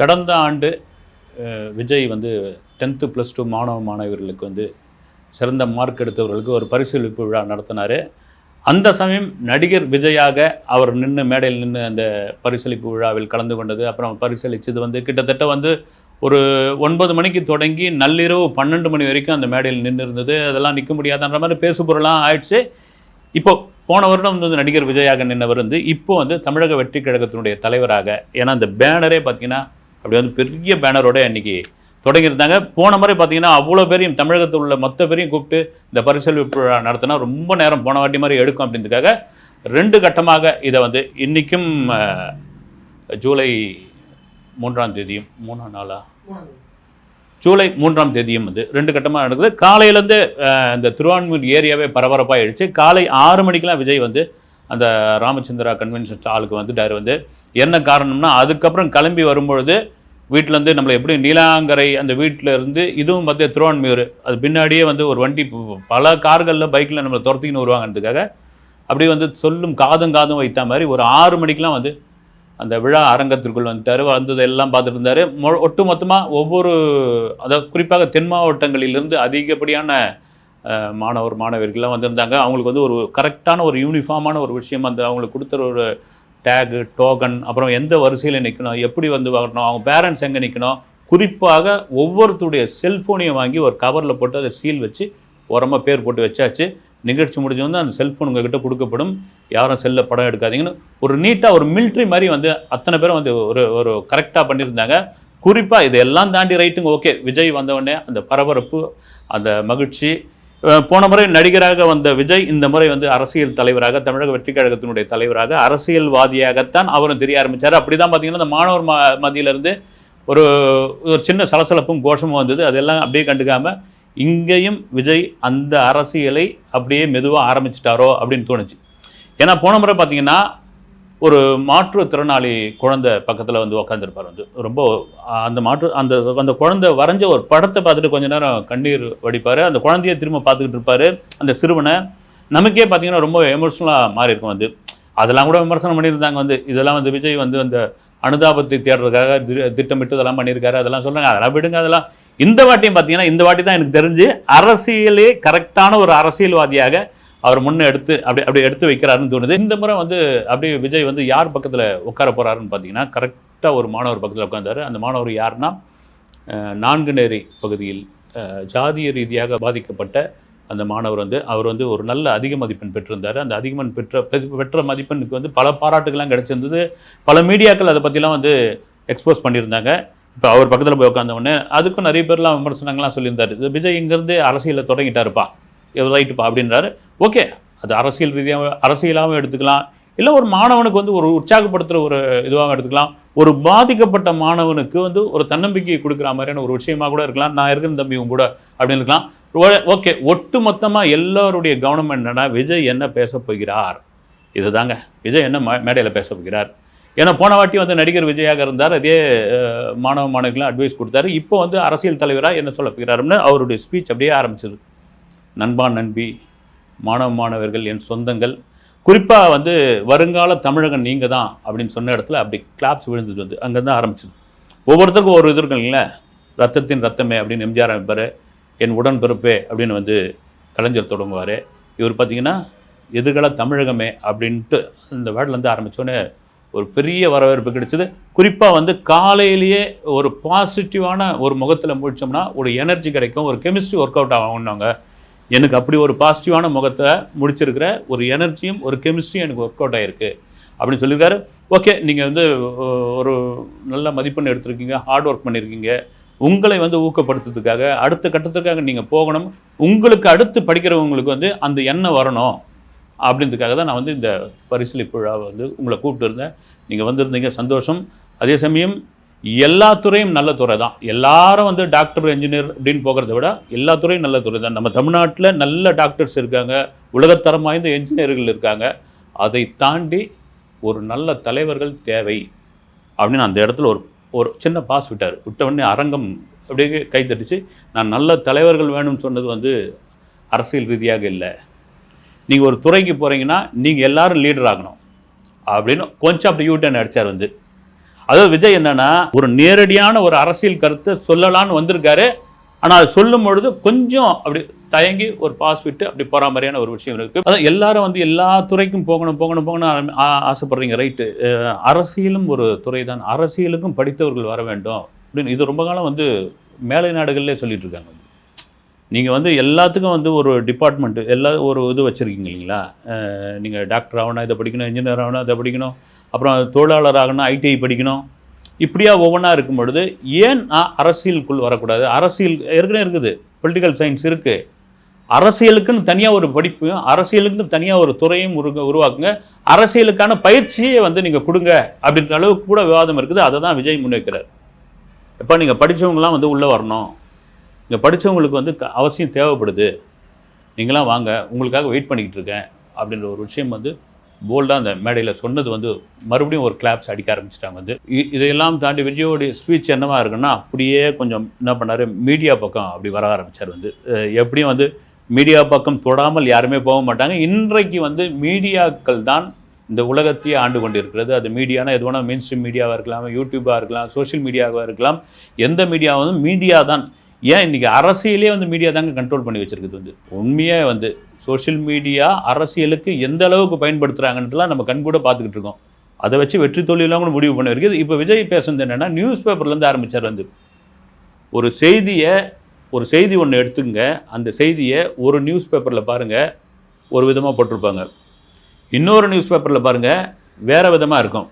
கடந்த ஆண்டு விஜய் வந்து டென்த்து ப்ளஸ் டூ மாணவ மாணவர்களுக்கு வந்து சிறந்த மார்க் எடுத்தவர்களுக்கு ஒரு பரிசீலிப்பு விழா நடத்தினார். அந்த சமயம் நடிகர் விஜயாக அவர் நின்று மேடையில் நின்று அந்த பரிசளிப்பு விழாவில் கலந்து கொண்டது அப்புறம் பரிசளித்தது வந்து கிட்டத்தட்ட வந்து ஒரு ஒன்பது மணிக்கு தொடங்கி நள்ளிரவு பன்னெண்டு மணி வரைக்கும் அந்த மேடையில் நின்று இருந்தது. அதெல்லாம் நிற்க முடியாதுன்ற மாதிரி பேசு பொருளாக ஆயிடுச்சு. இப்போ போன வருடம் வந்து நடிகர் விஜயாக நின்றவர் வந்து இப்போ வந்து தமிழக வெற்றி கழகத்தினுடைய தலைவராக ஏன்னா அந்த பேனரே பார்த்தீங்கன்னா அப்படி வந்து பெரிய பேனரோட இன்னைக்கு தொடங்கியிருந்தாங்க. போன முறை பார்த்தீங்கன்னா அவ்வளோ பேரையும் தமிழகத்தில் உள்ள மொத்த பேரையும் கூப்பிட்டு இந்த பரிசல் விழா நடத்தினா ரொம்ப நேரம் போன வாட்டி மாதிரி எடுக்கும் அப்படின்றதுக்காக ரெண்டு கட்டமாக இதை வந்து இன்றைக்கும் ஜூலை மூன்றாம் தேதியும் மூணாம் நாளா? ஜூலை மூன்றாம் தேதியும் வந்து ரெண்டு கட்டமாக நடக்குது. காலையிலேருந்து இந்த திருவான்மூர் ஏரியாவே பரபரப்பாக ஆயிடுச்சு காலை ஆறு மணிக்கெலாம் விஜய் வந்து அந்த ராமச்சந்திரா கன்வென்ஷன் ஹாலுக்கு வந்துட்டார் வந்து. என்ன காரணம்னா அதுக்கப்புறம் கிளம்பி வரும்பொழுது வீட்டிலேருந்து நம்மளை எப்படி நீலாங்கரை அந்த வீட்டில் இருந்து இதுவும் பார்த்து திருவான்மையூர் அது பின்னாடியே வந்து ஒரு வண்டி பல கார்களில் பைக்கில் நம்மளை துரத்திக்கின்னு வருவாங்கன்றதுக்காக அப்படியே வந்து சொல்லும் காதும் காதும் வைத்த மாதிரி ஒரு ஆறு மணிக்கெலாம் வந்து அந்த விழா அரங்கத்திற்குள் வந்துட்டார். வந்தது எல்லாம் பார்த்துட்டு இருந்தார். மொ ஒட்டு மொத்தமாக ஒவ்வொரு அதாவது குறிப்பாக தென் மாவட்டங்களிலிருந்து அதிகப்படியான மாணவர் மாணவிகள்லாம் வந்திருந்தாங்க. அவங்களுக்கு வந்து ஒரு கரெக்டான ஒரு யூனிஃபார்மான ஒரு விஷயம் அந்த அவங்களுக்கு கொடுத்துற ஒரு டேகு டோக்கன் அப்புறம் எந்த வரிசையில் நிற்கணும் எப்படி வந்து வாங்கணும் அவங்க பேரண்ட்ஸ் எங்கே நிற்கணும் குறிப்பாக ஒவ்வொருத்தருடைய செல்ஃபோனையும் வாங்கி ஒரு கவரில் போட்டு அதை சீல் வச்சு உரமாக பேர் போட்டு வச்சாச்சு. நிகழ்ச்சி முடிஞ்ச வந்து அந்த செல்ஃபோன் உங்ககிட்ட கொடுக்கப்படும். யாரும் செல்ல படம் எடுக்காதீங்கன்னு ஒரு நீட்டாக ஒரு மிலிட்ரி மாதிரி வந்து அத்தனை பேரும் வந்து ஒரு ஒரு கரெக்டாக பண்ணியிருந்தாங்க. குறிப்பாக இதெல்லாம் தாண்டி ரைட்டுங்க ஓகே. விஜய் வந்தவொடனே அந்த பரபரப்பு அந்த மகிழ்ச்சி போன முறை நடிகராக வந்த விஜய் இந்த முறை வந்து அரசியல் தலைவராக தமிழக வெற்றி கழகத்தினுடைய தலைவராக அரசியல்வாதியாகத்தான் அவரும் தெரிய ஆரம்பித்தார் அப்படி தான் பார்த்தீங்கன்னா இந்த மாணவர் ம மத்தியிலேருந்து ஒரு ஒரு சின்ன சலசலப்பும் கோஷமும் வந்தது. அதெல்லாம் அப்படியே கண்டுக்காமல் இங்கேயும் விஜய் அந்த அரசியலை அப்படியே மெதுவாக ஆரம்பிச்சிட்டாரோ அப்படின்னு தோணுச்சு. ஏன்னா போன முறை பார்த்தீங்கன்னா ஒரு மாற்றுத்திறனாளி குழந்தை பக்கத்தில் வந்து உக்காந்துருப்பார் வந்து. ரொம்ப அந்த மாற்று அந்த அந்த குழந்தை வரைஞ்ச ஒரு படத்தை பார்த்துட்டு கொஞ்ச நேரம் கண்ணீர் வடிப்பார். அந்த குழந்தைய திரும்ப பார்த்துக்கிட்டு இருப்பார். அந்த சிறுவனை நமக்கே பார்த்தீங்கன்னா ரொம்ப எமோஷ்னலாக மாறி இருக்கும் வந்து. அதெல்லாம் கூட விமர்சனம் பண்ணியிருந்தாங்க வந்து. இதெல்லாம் வந்து விஜய் வந்து அந்த அனுதாபத்தை தேடுறதுக்காக தி- திட்டமிட்டு இதெல்லாம் பண்ணியிருக்காரு. அதெல்லாம் சொல்கிறாங்க அதெல்லாம் விடுங்க அதெல்லாம். இந்த வாட்டியும் பார்த்தீங்கன்னா இந்த வாட்டி தான் எனக்கு தெரிஞ்சு அரசியலே கரெக்டான ஒரு அரசியல்வாதியாக அவர் முன்னே எடுத்து அப்படி அப்படி எடுத்து வைக்கிறாருன்னு தோணுது. இந்த முறை வந்து அப்படியே விஜய் வந்து யார் பக்கத்தில் உட்கார போகிறாருன்னு பார்த்தீங்கன்னா கரெக்டாக ஒரு மாணவர் பக்கத்தில் உட்காந்தாரு அந்த மாணவர் யாருன்னா நான்கு நேரி பகுதியில் ஜாதிய ரீதியாக பாதிக்கப்பட்ட அந்த மாணவர் வந்து அவர் வந்து ஒரு நல்ல அதிக மதிப்பெண் பெற்றிருந்தார். அந்த அதிக பெற்ற பெற்ற மதிப்பெண்ணுக்கு வந்து பல பாராட்டுகள்லாம் கிடச்சிருந்தது. பல மீடியாக்கள் அதை பற்றிலாம் வந்து எக்ஸ்போஸ் பண்ணியிருந்தாங்க. இப்போ அவர் பக்கத்தில் போய் உட்காந்த உடனே அதுக்கும் நிறைய பேர்லாம் விமர்சனங்கள்லாம் சொல்லியிருந்தார். இது விஜய் இங்கேருந்து அரசியலில் தொடங்கிட்டாருப்பா. ரைட்டுப்பா அப்படின்றாரு. ஓகே அது அரசியல் ரீதியாக அரசியலாகவும் எடுத்துக்கலாம். இல்லை ஒரு மாணவனுக்கு வந்து ஒரு உற்சாகப்படுத்துகிற ஒரு இதுவாக எடுத்துக்கலாம். ஒரு பாதிக்கப்பட்ட மாணவனுக்கு வந்து ஒரு தன்னம்பிக்கையை கொடுக்குற மாதிரியான ஒரு விஷயமா கூட இருக்கலாம். நான் இருக்கிற தம்பியும் கூட அப்படின்னு இருக்கலாம். ஓகே ஒட்டு மொத்தமாக எல்லோருடைய கவனம் என்னென்னா விஜய் என்ன பேச போகிறார்? இதுதாங்க. விஜய் என்ன மேடையில் பேச போகிறார்? ஏன்னா போன வாட்டி வந்து நடிகர் விஜயாக இருந்தார். அதே மாணவ மாணவிகளும் அட்வைஸ் கொடுத்தாரு. இப்போ வந்து அரசியல் தலைவராக என்ன சொல்ல போகிறாருன்னு அவருடைய ஸ்பீச் அப்படியே ஆரம்பிச்சது. நண்பா நண்பி மாணவ மாணவர்கள் என் சொந்தங்கள். குறிப்பாக வந்து வருங்கால தமிழகன் நீங்கள் தான் அப்படின்னு சொன்ன இடத்துல அப்படி கிளாப்ஸ் விழுந்தது வந்து அங்கே தான் ஆரம்பிச்சது. ஒவ்வொருத்தருக்கும் ஒரு இது இருக்குங்களே ரத்தத்தின் ரத்தமே அப்படின்னு எம்ஜிஆர் அமைப்பார் என் உடன்பிறப்பே அப்படின்னு வந்து கலைஞர் தொடங்குவார். இவர் பார்த்தீங்கன்னா எதிர்கால தமிழகமே அப்படின்ட்டு அந்த வேர்ட்லேருந்து ஆரம்பித்தோன்னே ஒரு பெரிய வரவேற்பு கிடைச்சது. குறிப்பாக வந்து காலையிலேயே ஒரு பாசிட்டிவான ஒரு முகத்தில் முடித்தோம்னா ஒரு எனர்ஜி கிடைக்கும் ஒரு கெமிஸ்ட்ரி ஒர்க் அவுட் ஆகும்னாங்க எனக்கு அப்படி ஒரு பாசிட்டிவான முகத்தை முடிச்சிருக்கிற ஒரு எனர்ஜியும் ஒரு கெமிஸ்ட்ரியும் எனக்கு ஒர்க் அவுட் ஆகிருக்கு அப்படின்னு சொல்லியிருக்காரு. ஓகே நீங்கள் வந்து ஒரு நல்ல மதிப்பெண் எடுத்திருக்கீங்க ஹார்ட் ஒர்க் பண்ணியிருக்கீங்க. உங்களை வந்து ஊக்கப்படுத்துறதுக்காக அடுத்த கட்டத்துக்காக நீங்கள் போகணும். உங்களுக்கு அடுத்து படிக்கிறவங்களுக்கு வந்து அந்த எண்ணம் வரணும். அப்படின்றதுக்காக தான் நான் வந்து இந்த பரிசளிப்பு விழாவை வந்து உங்களை கூப்பிட்டு இருந்தேன். நீங்கள் வந்திருந்தீங்க சந்தோஷம். அதே சமயம் எல்லா துறையும் நல்ல துறை தான். எல்லாரும் வந்து டாக்டர் என்ஜினியர் அப்படின்னு போகிறத விட எல்லா துறையும் நல்ல துறை தான். நம்ம தமிழ்நாட்டில் நல்ல டாக்டர்ஸ் இருக்காங்க. உலகத்தரம் வாய்ந்த என்ஜினியர்கள் இருக்காங்க. அதை தாண்டி ஒரு நல்ல தலைவர்கள் தேவை. அப்படின்னு அந்த இடத்துல ஒரு ஒரு சின்ன பாஸ் விட்டார். விட்ட உடனே அரங்கம் அப்படியே கை தட்டிச்சு. நான் நல்ல தலைவர்கள் வேணும்னு சொன்னது வந்து அரசியல் ரீதியாக இல்லை. நீங்கள் ஒரு துறைக்கு போகிறீங்கன்னா நீங்கள் எல்லாரும் லீடர் ஆகணும். அப்படின்னு கொஞ்சம் அப்படி யூட்டன் அடித்தார் வந்து. அதாவது விஜய் என்னன்னா ஒரு நேரடியான ஒரு அரசியல் கருத்தை சொல்லலான்னு வந்திருக்காரு. ஆனால் அது சொல்லும் பொழுது கொஞ்சம் அப்படி தயங்கி ஒரு பாஸ் விட்டு அப்படி போகிற மாதிரியான ஒரு விஷயம் இருக்குது அதான் எல்லாரும் வந்து எல்லா துறைக்கும் போகணும் போகணும் போகணும் ஆ- ஆசைப்படுறீங்க ரைட்டு. அரசியலும் ஒரு துறை தான் அரசியலுக்கும் படித்தவர்கள் வர வேண்டும். அப்படின்னு இது ரொம்ப காலம் வந்து மேலை நாடுகள்லே சொல்லிட்டு இருக்காங்க நீங்கள் வந்து எல்லாத்துக்கும் வந்து ஒரு டிபார்ட்மெண்ட்டு எல்லா ஒரு இது வச்சுருக்கீங்க இல்லைங்களா? நீங்கள் டாக்டர் ஆகணும் இதை படிக்கணும் இன்ஜினியர் ஆகணும் அதை படிக்கணும். அப்புறம் தொழிலாளர் ஆகணும் ஐடிஐ படிக்கணும். இப்படியா ஒவ்வொன்றா இருக்கும் பொழுது ஏன் நான் அரசியலுக்குள் வரக்கூடாது? அரசியல் ஏற்கனவே இருக்குது. பொலிட்டிக்கல் சயின்ஸ் இருக்குது அரசியலுக்குன்னு தனியாக ஒரு படிப்பையும் அரசியலுக்குன்னு தனியாக ஒரு துறையும் உருக உருவாக்குங்க. அரசியலுக்கான பயிற்சியை வந்து நீங்கள் கொடுங்க. அப்படின்ற அளவுக்கு கூட விவாதம் இருக்குது. அதை தான் விஜய் முன்வைக்கிறார். எப்போ நீங்கள் படித்தவங்களாம் வந்து உள்ளே வரணும். இங்கே படித்தவங்களுக்கு வந்து க- அவசியம் தேவைப்படுது. நீங்களாம் வாங்க. உங்களுக்காக வெயிட் பண்ணிக்கிட்டு இருக்கேன். அப்படின்ற ஒரு விஷயம் வந்து போல்டாக அந்த மேடையில் சொன்னது வந்து மறுபடியும் ஒரு கிளாப்ஸ் அடிக்க ஆரம்பிச்சிட்டாங்க வந்து. இதையெல்லாம் தாண்டி விஜயோடைய ஸ்பீச் என்னவா இருக்குன்னா அப்படியே கொஞ்சம் என்ன பண்ணார் மீடியா பக்கம் அப்படி வர ஆரம்பிச்சார் வந்து. எப்படியும் வந்து மீடியா பக்கம் தொடாமல் யாருமே போக மாட்டாங்க. இன்றைக்கு வந்து மீடியாக்கள் தான் இந்த உலகத்தையே ஆண்டு கொண்டிருக்கிறது. அது மீடியானா எது வேணால் மெயின் ஸ்ட்ரீம் மீடியாவாக இருக்கலாம் யூடியூபாக இருக்கலாம் சோஷியல் மீடியாவாக இருக்கலாம். எந்த மீடியாவும் மீடியா தான். ஏன் இன்றைக்கி அரசியலே வந்து மீடியா தாங்க கண்ட்ரோல் பண்ணி வச்சுருக்குது வந்து. உண்மையாக வந்து சோஷியல் மீடியா அரசியலுக்கு எந்த அளவுக்கு பயன்படுத்துகிறாங்கன்றதுலாம் நம்ம கண்கூட பார்த்துக்கிட்டு இருக்கோம். அதை வச்சு வெற்றி தொழிலாம் கூட முடிவு பண்ண இருக்குது இப்போ விஜய் பேசுனது என்னென்னா நியூஸ் பேப்பர்லேருந்து ஆரம்பித்தார் வந்து. ஒரு செய்தியை ஒரு செய்தி ஒன்று எடுத்துங்க அந்த செய்தியை ஒரு நியூஸ் பேப்பரில் பாருங்கள் ஒரு விதமாக போட்டிருப்பாங்க. இன்னொரு நியூஸ் பேப்பரில் பாருங்கள் வேறு விதமாக இருக்கும்.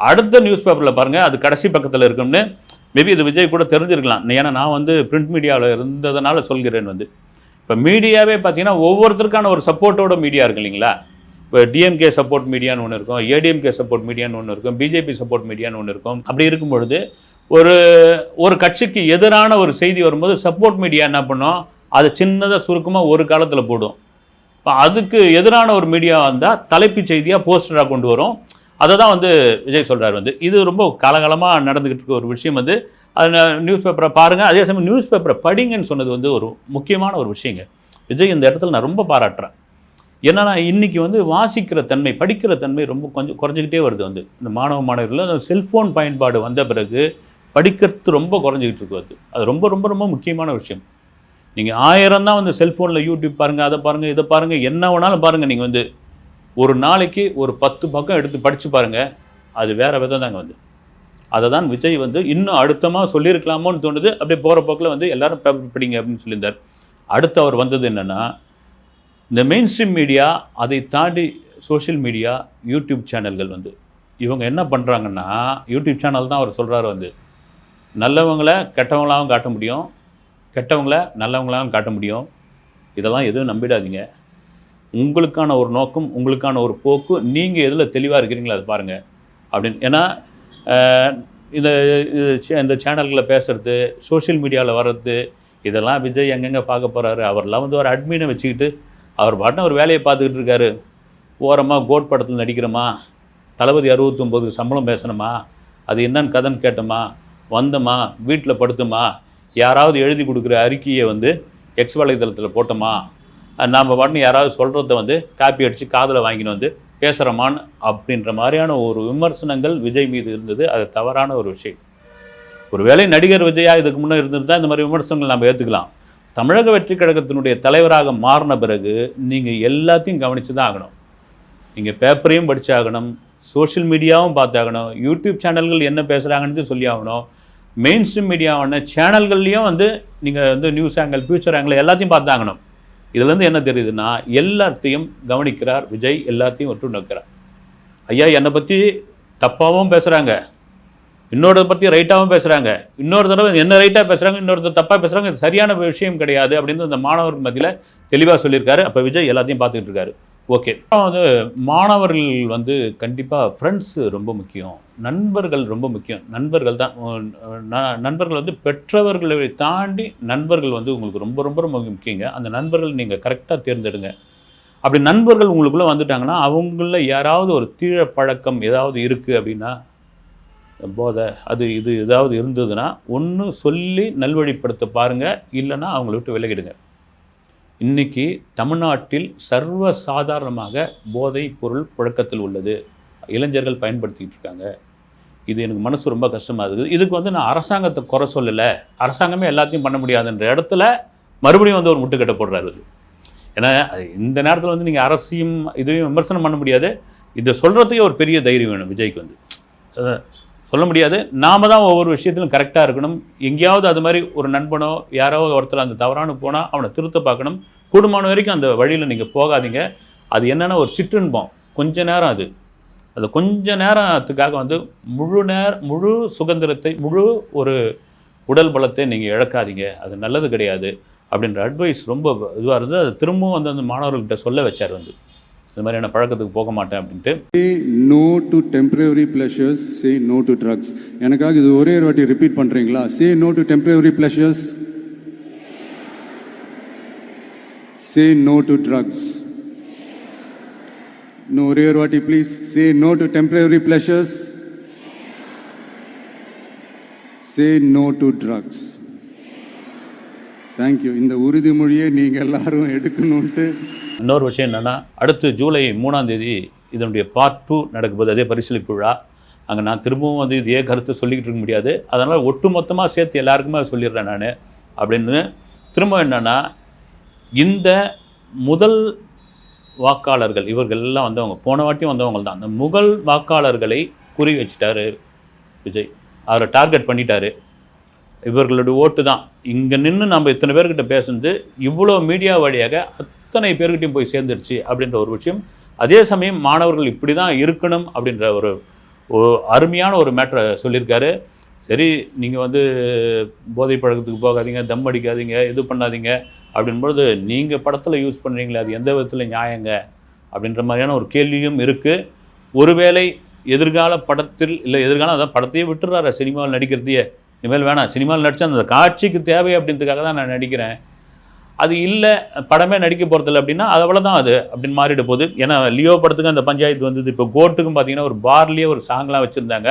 அடுத்த நியூஸ் பேப்பரில் பாருங்கள் அது கடைசி பக்கத்தில் இருக்கும்னு. மேபி இது விஜய் கூட தெரிஞ்சிருக்கலாம். ஏன்னா நான் வந்து பிரிண்ட் மீடியாவில் இருந்ததுனால சொல்கிறேன் வந்து. இப்போ மீடியாவே பார்த்தீங்கன்னா ஒவ்வொருத்தருக்கான ஒரு சப்போர்ட்டோட மீடியா இருக்கு இல்லைங்களா? இப்போ டிஎம்கே சப்போர்ட் மீடியான்னு ஒன்று இருக்கும் ஏடிஎம்கே சப்போர்ட் மீடியான்னு ஒன்று இருக்கும் பிஜேபி சப்போர்ட் மீடியான்னு ஒன்று இருக்கும். அப்படி இருக்கும் பொழுது ஒரு ஒரு கட்சிக்கு எதிரான ஒரு செய்தி வரும்போது சப்போர்ட் மீடியா என்ன பண்ணும்? அதை சின்னதாக சுருக்கமாக ஒரு காலத்தில் போடும். இப்போ அதுக்கு எதிரான ஒரு மீடியா வந்தால் தலைப்பு செய்தியாக போஸ்டராக கொண்டு வரும். அதை தான் வந்து விஜய் சொல்கிறார் வந்து. இது ரொம்ப காலகாலமாக நடந்துக்கிட்டு இருக்க ஒரு விஷயம் வந்து அது நியூஸ் பேப்பரை பாருங்கள் அதே சமயம் நியூஸ் பேப்பரை படிங்கன்னு சொன்னது வந்து ஒரு முக்கியமான ஒரு விஷயங்க. விஜய் இந்த இடத்துல நான் ரொம்ப பாராட்டுறேன். என்னென்னா இன்றைக்கி வந்து வாசிக்கிற தன்மை படிக்கிற தன்மை ரொம்ப கொஞ்சம் குறைஞ்சிக்கிட்டே வருது வந்து. இந்த மாணவ மாணவர்கள் செல்ஃபோன் பயன்பாடு வந்த பிறகு படிக்கிறது ரொம்ப குறைஞ்சிக்கிட்டு இருக்கு அது அது ரொம்ப ரொம்ப ரொம்ப முக்கியமான விஷயம். நீங்கள் ஆயிரம் தான் வந்து செல்ஃபோனில் யூடியூப் பாருங்கள் அதை பாருங்கள் இதை பாருங்கள் என்ன வேணாலும் பாருங்கள் நீங்கள் வந்து. ஒரு நாளைக்கு ஒரு பத்து பக்கம் எடுத்து படித்து பாருங்கள் அது வேறு விதம் தாங்க வந்து. அதை தான் விஜய் வந்து இன்னும் அழுத்தமாக சொல்லியிருக்கலாமோன்னு தோணுது. அப்படியே போகிற போக்கில் வந்து எல்லாரும் பேப்பர் படிங்க அப்படின்னு சொல்லியிருந்தார். அடுத்து அவர் வந்தது என்னென்னா இந்த மெயின் ஸ்ட்ரீம் மீடியா அதை தாண்டி சோஷியல் மீடியா யூடியூப் சேனல்கள் வந்து இவங்க என்ன பண்ணுறாங்கன்னா யூடியூப் சேனல் தான் அவர் சொல்கிறாரு வந்து நல்லவங்களை கெட்டவங்களாகவும் காட்ட முடியும் கெட்டவங்கள நல்லவங்களாகவும் காட்ட முடியும். இதெல்லாம் எதுவும் நம்பிடாதீங்க. உங்களுக்கான ஒரு நோக்கம் உங்களுக்கான ஒரு போக்கு நீங்கள் எதில் தெளிவாக இருக்கிறீங்களோ அதை பாருங்கள் அப்படின்னு ஏன்னா இந்த இது சே- இந்த சேனல்களில் பேசுகிறது சோஷியல் மீடியாவில் வர்றது இதெல்லாம் விஜய் எங்கெங்கே பார்க்க போகிறாரு அவர்லாம் வந்து ஒரு அட்மினை வச்சுக்கிட்டு அவர் பாட்டுன்னு ஒரு வேலையை பார்த்துக்கிட்டு இருக்காரு. ஓரமாக கோட் படத்தில் நடிக்கிறோமா? தளபதி அறுபத்தொம்போது சம்பளம் பேசணுமா? அது என்னன்னு கதைன்னு கேட்டோமா? வந்தோமா? வீட்டில் படுத்தோமா? யாராவது எழுதி கொடுக்குற அறிக்கையை வந்து எக்ஸ் வலைதளத்தில் போட்டோமா? நாம் பாட்டுன்னு யாராவது சொல்கிறத வந்து காப்பி அடித்து காதில் வாங்கின்னு வந்து பேசுகிறமான் அப்படின்ற மாதிரியான ஒரு விமர்சனங்கள் விஜய் மீது இருந்தது. அது தவறான ஒரு விஷயம். ஒருவேளை நடிகர் விஜயா இதுக்கு முன்னே இருந்திருந்தால் இந்த மாதிரி விமர்சனங்கள் நம்ம ஏற்றுக்கலாம் தமிழக வெற்றி கழகத்தினுடைய தலைவராக மாறின பிறகு நீங்கள் எல்லாத்தையும் கவனித்து தான் ஆகணும். நீங்கள் பேப்பரையும் படித்தாகணும் சோஷியல் மீடியாவும் பார்த்தாகணும் யூடியூப் சேனல்கள் என்ன பேசுகிறாங்கன்னு சொல்லி ஆகணும் மெயின் ஸ்ட்ரீம் மீடியாவான சேனல்கள்லேயும் வந்து நீங்கள் வந்து நியூஸ் ஆங்கிள் ஃபியூச்சர் ஆங்கிள் எல்லாத்தையும் பார்த்தாகணும். இதுலேருந்து என்ன தெரியுதுன்னா எல்லாத்தையும் கவனிக்கிறார் விஜய் எல்லாத்தையும் ஒற்று நோக்கிறார் ஐயா என்னை பற்றி தப்பாகவும் பேசுகிறாங்க இன்னொருத்த பற்றி ரைட்டாகவும் பேசுகிறாங்க இன்னொரு தடவை என்ன ரைட்டாக பேசுகிறாங்க இன்னொருத்தர் தப்பாக பேசுகிறாங்க சரியான விஷயம் கிடையாது அப்படின்னு அந்த மாணவர் மத்தியில் தெளிவாக சொல்லியிருக்காரு. அப்போ விஜய் எல்லாத்தையும் பார்த்துக்கிட்டு இருக்காரு. ஓகே. வந்து மாணவர்கள் வந்து கண்டிப்பாக ஃப்ரெண்ட்ஸ் ரொம்ப முக்கியம். நண்பர்கள் ரொம்ப முக்கியம். நண்பர்கள் தான் நண்பர்கள் வந்து பெற்றவர்களை தாண்டி நண்பர்கள் வந்து உங்களுக்கு ரொம்ப ரொம்ப ரொம்ப முக்கியங்க. அந்த நண்பர்கள் நீங்கள் கரெக்டாக தேர்ந்தெடுங்க. அப்படி நண்பர்கள் உங்களுக்குள்ளே வந்துட்டாங்கன்னா அவங்கள யாராவது ஒரு தீழ பழக்கம் ஏதாவது இருக்குது அப்படின்னா போதை அது இது ஏதாவது இருந்ததுன்னா ஒன்று சொல்லி நல்வழிப்படுத்த பாருங்கள் இல்லைன்னா அவங்கள விட்டு விலகிடுங்க. இன்றைக்கி தமிழ்நாட்டில் சர்வ சாதாரணமாக போதை பொருள் புழக்கத்தில் உள்ளது. இளைஞர்கள் பயன்படுத்திக்கிட்டு இருக்காங்க. இது எனக்கு மனசு ரொம்ப கஷ்டமாக இருக்குது. இதுக்கு வந்து நான் அரசாங்கத்தை குறை சொல்லலை. அரசாங்கமே எல்லாத்தையும் பண்ண முடியாதுன்ற இடத்துல மறுபடியும் வந்து ஒரு முட்டுக்கட்டை போடுறாரு ஏன்னா இந்த நேரத்தில் வந்து நீங்கள் அரசையும் இதையும் விமர்சனம் பண்ண முடியாது. இதை சொல்கிறதுக்கே ஒரு பெரிய தைரியம் வேணும் விஜய்க்கு வந்து. சொல்ல முடியாது. நாம தான் ஒவ்வொரு விஷயத்திலும் கரெக்டாக இருக்கணும். எங்கேயாவது அது மாதிரி ஒரு நண்பனோ யாரோ ஒருத்தர் அந்த தவறான போனால் அவனை திருத்த பார்க்கணும். கூடுமான வரைக்கும் அந்த வழியில் நீங்கள் போகாதீங்க. அது என்னென்னா ஒரு சிற்றின்பம். கொஞ்ச நேரம் அது. அது கொஞ்ச நேரத்துக்காக வந்து முழு நேர முழு சுதந்திரத்தை முழு ஒரு உடல் பலத்தை நீங்கள் இழக்காதீங்க. அது நல்லது கிடையாது. அப்படின்ற அட்வைஸ் ரொம்ப இதுவாக இருந்தது. அது திரும்பவும் வந்து அந்த மாணவர்கள்கிட்ட சொல்ல வச்சார் வந்து. இந்த மாதிரியான பழக்கத்துக்கு போக மாட்டேன் அப்படின்ட்டு no to temporary pleasures say no to drugs எனக்காக இது ஒரே ஒரு வாட்டி ரிப்பீட் பண்ணுறீங்களா say no to temporary pleasures say no to drugs இன்னும் ஒரே ஒரு வாட்டி please say no to temporary pleasures say no to drugs thank you இந்த உறுதிமொழியை நீங்கள் எல்லாரும் எடுக்கணும்ட்டு. இன்னொரு விஷயம் என்னென்னா அடுத்து ஜூலை மூணாம் தேதி இதனுடைய பார்ட் டூ நடக்கும்போது அதே பரிசீலிப்பு விழா. அங்கே நான் திரும்பவும் வந்து இதே கருத்தை சொல்லிக்கிட்டு இருக்க முடியாது. அதனால் ஒட்டு மொத்தமாக சேர்த்து எல்லாருக்குமே சொல்லிடுறேன் நான். அப்படின்னு திரும்ப என்னென்னா இந்த முதல் வாக்காளர்கள் இவர்கள் எல்லாம் வந்தவங்க போன வாட்டியும் வந்தவங்க தான் அந்த முதல் வாக்காளர்களை குறி வச்சுட்டாரு விஜய். அவரை டார்கெட் பண்ணிட்டாரு. இவர்களுடைய ஓட்டு தான். இங்கே நின்று நம்ம இத்தனை பேர்கிட்ட பேசுனது இவ்வளோ மீடியா வழியாக அத்தனை பேர்கிட்டையும் போய் சேர்ந்துருச்சு அப்படின்ற ஒரு விஷயம். அதே சமயம் மாணவர்கள் இப்படி தான் இருக்கணும் அப்படின்ற ஒரு அருமையான ஒரு மேட்ரை சொல்லியிருக்காரு. சரி நீங்கள் வந்து போதை பழக்கத்துக்கு போகாதீங்க தம் அடிக்காதீங்க இது பண்ணாதீங்க. அப்படின்பொழுது நீங்கள் படத்தில் யூஸ் பண்ணுறீங்களே அது எந்த விதத்தில் நியாயங்க? அப்படின்ற மாதிரியான ஒரு கேள்வியும் இருக்குது ஒருவேளை எதிர்கால படத்தில் இல்லை எதிர்காலம் அதான் படத்தையே விட்டுறாரு சினிமாவில் நடிக்கிறதையே? இனிமேல் வேணாம் சினிமாவில் நடித்தா அந்த காட்சிக்கு தேவை அப்படின்றதுக்காக தான் நான் நடிக்கிறேன். அது இல்லை படமே நடிக்க போகிறதில்ல அப்படின்னா அது அவ்வளோதான் அது அப்படின்னு மாறிட போகுது. ஏன்னா லியோ படத்துக்கு அந்த பஞ்சாயத்து வந்தது. இப்போ கோட்டுக்கும் பார்த்தீங்கன்னா ஒரு பார்லேயே ஒரு சாங்லாம் வச்சுருந்தாங்க.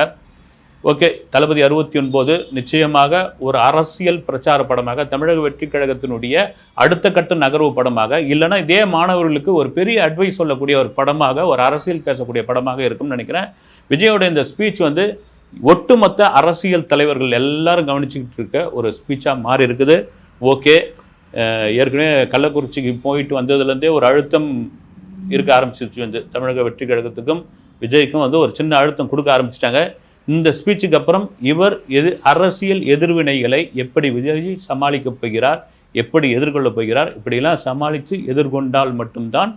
ஓகே தளபதி அறுபத்தி ஒன்பது நிச்சயமாக ஒரு அரசியல் பிரச்சார படமாக தமிழக வெற்றி கழகத்தினுடைய அடுத்த கட்ட நகர்வு படமாக இல்லைன்னா இதே மாணவர்களுக்கு ஒரு பெரிய அட்வைஸ் சொல்லக்கூடிய ஒரு படமாக ஒரு அரசியல் பேசக்கூடிய படமாக இருக்கும்னு நினைக்கிறேன். விஜயோட இந்த ஸ்பீச் வந்து ஒட்டுமொத்த அரசியல் தலைவர்கள் எல்லாரும் கவனிச்சுக்கிட்டு இருக்க ஒரு ஸ்பீச்சாக மாறி இருக்குது. ஓகே. ஏற்கனவே கள்ளக்குறிச்சிக்கு போயிட்டு வந்ததுலேருந்தே ஒரு அழுத்தம் இருக்க ஆரம்பிச்சிருச்சு வந்து தமிழக வெற்றி கழகத்துக்கும் விஜய்க்கும் வந்து ஒரு சின்ன அழுத்தம் கொடுக்க ஆரம்பிச்சிட்டாங்க. இந்த ஸ்பீச்சுக்கு அப்புறம் இவர் எது அரசியல் எதிர்வினைகளை எப்படி விஜய் சமாளிக்கப் போகிறார் எப்படி எதிர்கொள்ளப் போகிறார் இப்படியெல்லாம் சமாளித்து எதிர்கொண்டால் மட்டும்தான்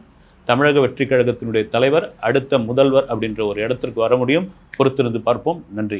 தமிழக வெற்றி கழகத்தினுடைய தலைவர் அடுத்த முதல்வர் அப்படின்ற ஒரு இடத்திற்கு வர முடியும். பொறுத்திருந்து பார்ப்போம். நன்றி.